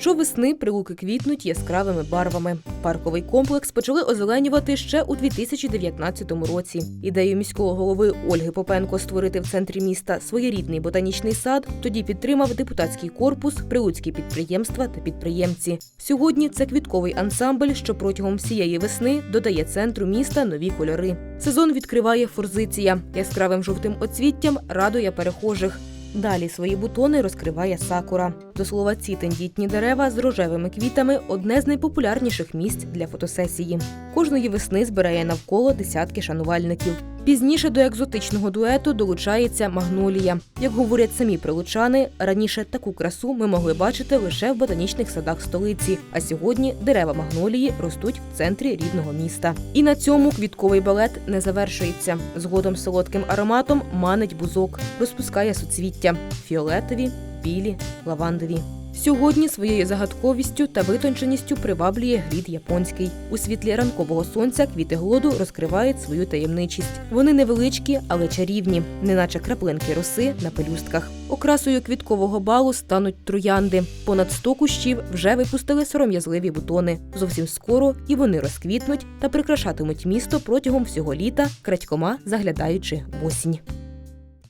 Щовесни прилуки квітнуть яскравими барвами. Парковий комплекс почали озеленювати ще у 2019 році. Ідею міського голови Ольги Попенко створити в центрі міста своєрідний ботанічний сад тоді підтримав депутатський корпус, прилуцькі підприємства та підприємці. Сьогодні це квітковий ансамбль, що протягом всієї весни додає центру міста нові кольори. Сезон відкриває форзиція яскравим жовтим оцвіттям радує перехожих. Далі свої бутони розкриває сакура. До слова, ці тендітні дерева з рожевими квітами одне з найпопулярніших місць для фотосесії. Кожної весни збирає навколо десятки шанувальників. Пізніше до екзотичного дуету долучається магнолія. Як говорять самі прилучани, раніше таку красу ми могли бачити лише в ботанічних садах столиці. А сьогодні дерева магнолії ростуть в центрі рідного міста. І на цьому квітковий балет не завершується. Згодом солодким ароматом манить бузок, розпускає суцвіття фіолетові, білі, лавандові. Сьогодні своєю загадковістю та витонченістю приваблює глід японський. У світлі ранкового сонця квіти голоду розкривають свою таємничість. Вони невеличкі, але чарівні, неначе краплинки роси на пелюстках. Окрасою квіткового балу стануть троянди. Понад 100 кущів вже випустили сором'язливі бутони. Зовсім скоро і вони розквітнуть та прикрашатимуть місто протягом всього літа, крадькома заглядаючи в осінь.